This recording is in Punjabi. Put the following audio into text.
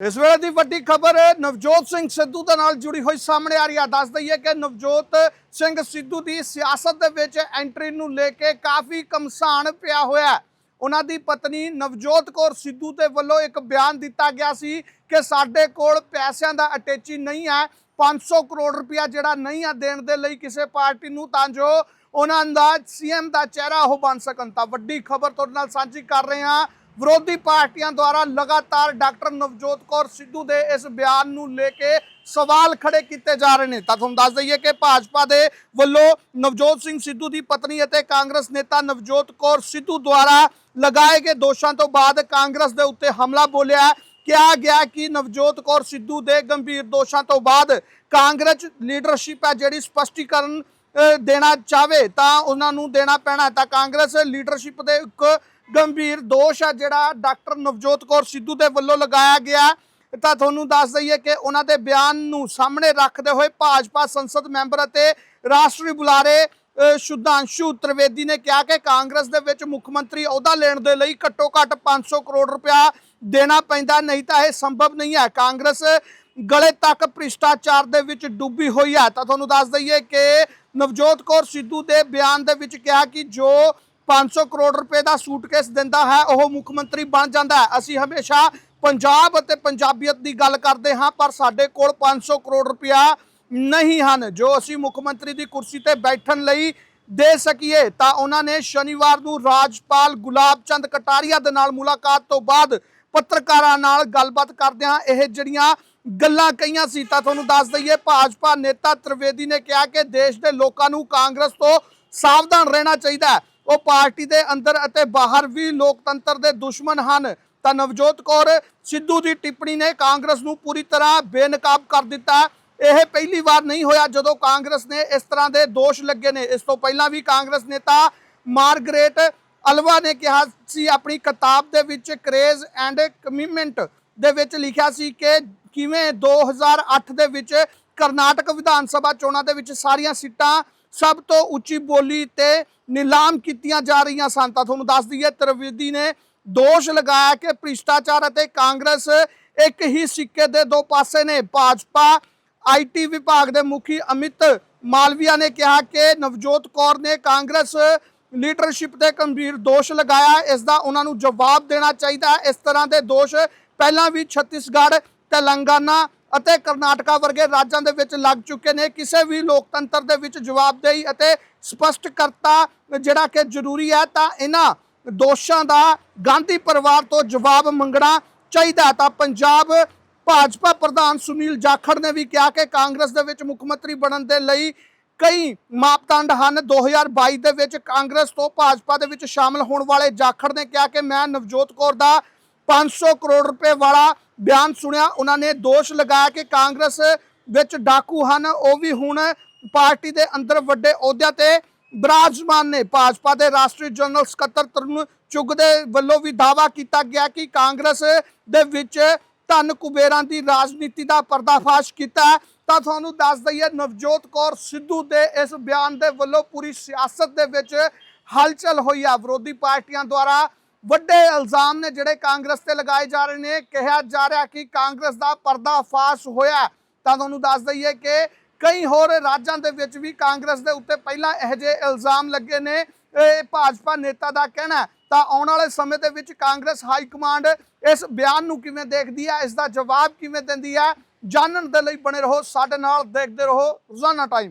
ਇਸ ਵੇਲੇ ਦੀ ਵੱਡੀ ਖਬਰ, ਨਵਜੋਤ ਸਿੰਘ ਸਿੱਧੂ ਦੇ ਨਾਲ ਜੁੜੀ ਹੋਈ ਸਾਹਮਣੇ ਆ ਰਹੀ ਆ। ਦੱਸ ਦਈਏ ਕਿ ਨਵਜੋਤ ਸਿੰਘ ਸਿੱਧੂ ਦੀ ਸਿਆਸਤ ਦੇ ਵਿੱਚ ਐਂਟਰੀ ਨੂੰ ਲੈ ਕੇ ਕਾਫੀ ਕਮਸਾਨ ਪਿਆ ਹੋਇਆ ਉਹਨਾਂ ਦੀ ਪਤਨੀ ਨਵਜੋਤ ਕੌਰ ਸਿੱਧੂ ਦੇ ਵੱਲੋਂ ਇੱਕ ਬਿਆਨ ਦਿੱਤਾ ਗਿਆ ਸੀ ਕਿ ਸਾਡੇ ਕੋਲ ਪੈਸਿਆਂ ਦਾ ਅਟੈਚੀ ਨਹੀਂ ਹੈ 500 ਕਰੋੜ ਰੁਪਇਆ ਜਿਹੜਾ ਨਹੀਂ ਆ ਦੇਣ ਦੇ ਲਈ ਕਿਸੇ ਪਾਰਟੀ ਨੂੰ, ਤਾਂ ਜੋ ਉਹਨਾਂ ਦਾ ਸੀਐਮ ਦਾ ਚਿਹਰਾ ਉਹ ਬਣ ਸਕਣ। ਤਾਂ ਵੱਡੀ ਖਬਰ ਤੁਹਾਡੇ ਨਾਲ ਸਾਂਝੀ ਕਰ ਰਹੇ ਹਾਂ। ਵਿਰੋਧੀ ਪਾਰਟੀਆਂ ਦੁਆਰਾ ਲਗਾਤਾਰ ਡਾਕਟਰ ਨਵਜੋਤ ਕੌਰ ਸਿੱਧੂ ਦੇ ਇਸ ਬਿਆਨ ਨੂੰ ਲੈ ਕੇ ਸਵਾਲ ਖੜੇ ਕੀਤੇ ਜਾ ਰਹੇ ਨੇ। ਤਾਂ ਤੁਹਾਨੂੰ ਦੱਸ ਦਈਏ ਕਿ ਭਾਜਪਾ ਦੇ ਵੱਲੋਂ ਨਵਜੋਤ ਸਿੰਘ ਸਿੱਧੂ ਦੀ ਪਤਨੀ ਅਤੇ ਕਾਂਗਰਸ ਨੇਤਾ ਨਵਜੋਤ ਕੌਰ ਸਿੱਧੂ ਦੁਆਰਾ ਲਗਾਏ ਗਏ ਦੋਸ਼ਾਂ ਤੋਂ ਬਾਅਦ ਕਾਂਗਰਸ ਦੇ ਉੱਤੇ ਹਮਲਾ ਬੋਲਿਆ। ਕਿਹਾ ਗਿਆ ਕਿ ਨਵਜੋਤ ਕੌਰ ਸਿੱਧੂ ਦੇ ਗੰਭੀਰ ਦੋਸ਼ਾਂ ਤੋਂ ਬਾਅਦ ਕਾਂਗਰਸ ਲੀਡਰਸ਼ਿਪ ਹੈ ਜਿਹੜੀ ਸਪਸ਼ਟੀਕਰਨ ਦੇਣਾ ਚਾਹਵੇ ਤਾਂ ਉਹਨਾਂ ਨੂੰ ਦੇਣਾ ਪੈਣਾ ਤਾਂ ਕਾਂਗਰਸ ਲੀਡਰਸ਼ਿਪ ਦੇ ਇੱਕ ਗੰਭੀਰ ਦੋਸ਼ ਆ ਜਿਹੜਾ ਡਾਕਟਰ ਨਵਜੋਤ ਕੌਰ ਸਿੱਧੂ ਦੇ ਵੱਲੋਂ ਲਗਾਇਆ ਗਿਆ। ਤਾਂ ਤੁਹਾਨੂੰ ਦੱਸ ਦਈਏ ਕਿ ਉਹਨਾਂ ਦੇ ਬਿਆਨ ਨੂੰ ਸਾਹਮਣੇ ਰੱਖਦੇ ਹੋਏ ਭਾਜਪਾ ਸੰਸਦ ਮੈਂਬਰ ਅਤੇ ਰਾਸ਼ਟਰੀ ਬੁਲਾਰੇ ਸੁਧਾਂਸ਼ੂ ਤ੍ਰਿਵੇਦੀ ਨੇ ਕਿਹਾ ਕਿ ਕਾਂਗਰਸ ਦੇ ਵਿੱਚ ਮੁੱਖ ਮੰਤਰੀ ਅਹੁਦਾ ਲੈਣ ਦੇ ਲਈ ਘੱਟੋ ਘੱਟ 500 ਕਰੋੜ ਰੁਪਇਆ ਦੇਣਾ ਪੈਂਦਾ, ਨਹੀਂ ਤਾਂ ਇਹ ਸੰਭਵ ਨਹੀਂ ਹੈ। ਕਾਂਗਰਸ ਗਲੇ ਤੱਕ ਭ੍ਰਿਸ਼ਟਾਚਾਰ ਦੇ ਵਿੱਚ ਡੁੱਬੀ ਹੋਈ ਹੈ ਤਾਂ ਤੁਹਾਨੂੰ ਦੱਸ ਦਈਏ ਕਿ ਨਵਜੋਤ ਕੌਰ ਸਿੱਧੂ ਦੇ ਬਿਆਨ ਦੇ ਵਿੱਚ ਕਿਹਾ ਕਿ ਜੋ 500 ਕਰੋੜ ਰੁਪਏ ਦਾ ਸੂਟਕੇਸ ਦਿੰਦਾ ਹੈ, ਉਹ ਮੁੱਖ ਮੰਤਰੀ ਬਣ ਜਾਂਦਾ ਹੈ। ਅਸੀਂ ਹਮੇਸ਼ਾ ਪੰਜਾਬ ਅਤੇ ਪੰਜਾਬੀਅਤ ਦੀ ਗੱਲ ਕਰਦੇ ਹਾਂ, ਪਰ ਸਾਡੇ ਕੋਲ 500 ਕਰੋੜ ਰੁਪਇਆ ਨਹੀਂ ਹਨ। ਜੋ ਅਸੀਂ ਮੁੱਖ ਮੰਤਰੀ ਦੀ ਕੁਰਸੀ ਤੇ ਬੈਠਣ ਲਈ ਦੇ ਸਕੀਏ, ਤਾਂ ਉਹਨਾਂ ਨੇ ਸ਼ਨੀਵਾਰ ਨੂੰ ਰਾਜਪਾਲ ਗੁਲਾਬ ਚੰਦ ਕਟਾਰੀਆ ਦੇ ਨਾਲ ਮੁਲਾਕਾਤ ਤੋਂ ਬਾਅਦ ਪੱਤਰਕਾਰਾਂ ਨਾਲ ਗੱਲਬਾਤ ਕਰਦਿਆਂ ਇਹ ਜਿਹੜੀਆਂ ਗੱਲਾਂ ਕਹੀਆਂ ਸੀ, ਤਾਂ ਤੁਹਾਨੂੰ ਦੱਸ ਦਈਏ, ਭਾਜਪਾ ਨੇਤਾ ਤ੍ਰਿਵੇਦੀ ਨੇ ਕਿਹਾ ਕਿ ਦੇਸ਼ ਦੇ ਲੋਕਾਂ ਨੂੰ ਕਾਂਗਰਸ ਤੋਂ ਸਾਵਧਾਨ ਰਹਿਣਾ ਚਾਹੀਦਾ ਹੈ। ਉਹ ਪਾਰਟੀ ਦੇ ਅੰਦਰ ਅਤੇ ਬਾਹਰ ਵੀ ਲੋਕਤੰਤਰ ਦੇ ਦੁਸ਼ਮਣ ਹਨ। ਤਾਂ ਨਵਜੋਤ ਕੌਰ ਸਿੱਧੂ ਦੀ ਟਿੱਪਣੀ ਨੇ ਕਾਂਗਰਸ ਨੂੰ ਪੂਰੀ ਤਰ੍ਹਾਂ ਬੇਨਕਾਬ ਕਰ ਦਿੱਤਾ। ਇਹ ਪਹਿਲੀ ਵਾਰ ਨਹੀਂ ਹੋਇਆ ਜਦੋਂ ਕਾਂਗਰਸ ਨੇ ਇਸ ਤਰ੍ਹਾਂ ਦੇ ਦੋਸ਼ ਲੱਗੇ ਨੇ। ਇਸ ਤੋਂ ਪਹਿਲਾਂ ਵੀ ਕਾਂਗਰਸ ਨੇਤਾ ਮਾਰਗਰੇਟ ਅਲਵਾ ਨੇ ਕਿਹਾ ਸੀ, ਆਪਣੀ ਕਿਤਾਬ ਦੇ ਵਿੱਚ ਕਰੇਜ਼ ਐਂਡ ਕਮਿਟਮੈਂਟ ਦੇ ਵਿੱਚ ਲਿਖਿਆ ਸੀ ਕਿ ਕਿਵੇਂ 2008 ਦੇ ਵਿੱਚ ਕਰਨਾਟਕ ਵਿਧਾਨ ਸਭਾ ਚੋਣਾਂ ਦੇ ਵਿੱਚ ਸਾਰੀਆਂ ਸੀਟਾਂ ਸਭ ਤੋਂ ਉੱਚੀ ਬੋਲੀ ਤੇ ਨਿਲਾਮ ਕੀਤੀਆਂ ਜਾ ਰਹੀਆਂ ਸਨ। ਤਾਂ ਤੁਹਾਨੂੰ ਦੱਸ ਦਈਏ ਤ੍ਰਿਵੇਦੀ ਨੇ ਦੋਸ਼ ਲਗਾਇਆ ਕਿ ਭ੍ਰਿਸ਼ਟਾਚਾਰ ਅਤੇ ਕਾਂਗਰਸ ਇੱਕ ਹੀ ਸਿੱਕੇ ਦੇ ਦੋ ਪਾਸੇ ਨੇ। ਭਾਜਪਾ ਆਈਟੀ ਵਿਭਾਗ ਦੇ ਮੁਖੀ ਅਮਿਤ ਮਾਲਵੀਆ ਨੇ ਕਿਹਾ ਕਿ ਨਵਜੋਤ ਕੌਰ ਨੇ ਕਾਂਗਰਸ ਲੀਡਰਸ਼ਿਪ ਤੇ ਗੰਭੀਰ ਦੋਸ਼ ਲਗਾਇਆ। ਇਸ ਦਾ ਉਹਨਾਂ ਨੂੰ ਜਵਾਬ ਦੇਣਾ ਚਾਹੀਦਾ। ਹੈ ਇਸ ਤਰ੍ਹਾਂ ਦੇ ਦੋਸ਼ ਪਹਿਲਾਂ ਵੀ ਛੱਤੀਸਗੜ੍ਹ, ਤੇਲੰਗਾਨਾ ਅਤੇ ਕਰਨਾਟਕਾ ਵਰਗੇ ਰਾਜਾਂ ਦੇ ਵਿੱਚ ਲੱਗ ਚੁੱਕੇ ਨੇ। ਕਿਸੇ ਵੀ ਲੋਕਤੰਤਰ ਦੇ ਵਿੱਚ ਜਵਾਬਦੇਹੀ ਅਤੇ ਸਪਸ਼ਟਕਰਤਾ ਜਿਹੜਾ ਕਿ ਜ਼ਰੂਰੀ ਹੈ, ਤਾਂ ਇਹਨਾਂ ਦੋਸ਼ਾਂ ਦਾ ਗਾਂਧੀ ਪਰਿਵਾਰ ਤੋਂ ਜਵਾਬ ਮੰਗਣਾ ਚਾਹੀਦਾ ਤਾਂ ਪੰਜਾਬ ਭਾਜਪਾ ਪ੍ਰਧਾਨ ਸੁਨੀਲ ਜਾਖੜ ਨੇ ਵੀ ਕਿਹਾ ਕਿ ਕਾਂਗਰਸ ਦੇ ਵਿੱਚ ਮੁੱਖ ਮੰਤਰੀ ਬਣਨ ਦੇ ਲਈ ਕਈ ਮਾਪਦੰਡ ਹਨ। 2022 ਦੇ ਵਿੱਚ ਕਾਂਗਰਸ ਤੋਂ ਭਾਜਪਾ ਦੇ ਵਿੱਚ ਸ਼ਾਮਲ ਹੋਣ ਵਾਲੇ ਜਾਖੜ ਨੇ ਕਿਹਾ ਕਿ ਮੈਂ ਨਵਜੋਤ ਕੌਰ ਦਾ 500 ਕਰੋੜ ਰੁਪਏ ਵਾਲਾ ਬਿਆਨ ਸੁਣਿਆ। ਉਹਨਾਂ ਨੇ ਦੋਸ਼ ਲਗਾਇਆ ਕਿ ਕਾਂਗਰਸ ਵਿੱਚ ਡਾਕੂ ਹਨ। ਉਹ ਵੀ ਹੁਣ ਪਾਰਟੀ ਦੇ ਅੰਦਰ ਵੱਡੇ ਅਹੁਦਿਆਂ ਤੇ ਬਰਾਜਮਾਨ ਨੇ। ਭਾਜਪਾ ਦੇ ਰਾਸ਼ਟਰੀ ਜਨਰਲ ਸਕੱਤਰ ਤਰੁਣ ਚੁੱਗ ਦੇ ਵੱਲੋਂ ਵੀ ਦਾਵਾ ਕੀਤਾ ਗਿਆ ਕਿ ਕਾਂਗਰਸ ਦੇ ਵਿੱਚ ਧਨ ਕੁਬੇਰਾਂ ਦੀ ਰਾਜਨੀਤੀ ਦਾ ਪਰਦਾਫਾਸ਼ ਕੀਤਾ ਤਾਂ ਤੁਹਾਨੂੰ ਦੱਸ ਦਈਏ, ਨਵਜੋਤ ਕੌਰ ਸਿੱਧੂ ਦੇ ਇਸ ਬਿਆਨ ਦੇ ਵੱਲੋਂ ਪੂਰੀ ਸਿਆਸਤ ਦੇ ਵਿੱਚ ਹਲਚਲ ਹੋਈ ਆ। ਵਿਰੋਧੀ ਪਾਰਟੀਆਂ ਦੁਆਰਾ ਵੱਡੇ ਇਲਜ਼ਾਮ ਨੇ ਜਿਹੜੇ ਕਾਂਗਰਸ ਤੇ ਲਗਾਏ ਜਾ ਰਹੇ ਨੇ। ਕਿਹਾ ਜਾ ਰਿਹਾ ਕਿ ਕਾਂਗਰਸ ਦਾ ਪਰਦਾਫਾਸ਼ ਹੋਇਆ ਤਾਂ ਤੁਹਾਨੂੰ ਦੱਸ ਦਈਏ ਕਿ ਕਈ ਹੋਰ ਰਾਜਾਂ ਦੇ ਵਿੱਚ ਵੀ ਕਾਂਗਰਸ ਦੇ ਉੱਤੇ ਪਹਿਲਾਂ ਇਹੋ ਜਿਹੇ ਇਲਜ਼ਾਮ ਲੱਗੇ ਨੇ। ਇਹ ਭਾਜਪਾ ਨੇਤਾ ਦਾ ਕਹਿਣਾ ਤਾਂ ਆਉਣ ਵਾਲੇ ਸਮੇਂ ਦੇ ਵਿੱਚ ਕਾਂਗਰਸ ਹਾਈ ਕਮਾਂਡ ਇਸ ਬਿਆਨ ਨੂੰ ਕਿਵੇਂ ਦੇਖਦੀ ਹੈ, ਇਸ ਦਾ ਜਵਾਬ ਕਿਵੇਂ ਦਿੰਦੀ ਹੈ, ਜਾਣਨ ਦੇ ਲਈ ਬਣੇ ਰਹੋ, ਸਾਡੇ ਨਾਲ ਦੇਖਦੇ ਰਹੋ। ਰੋਜ਼ਾਨਾ ਟਾਈਮ।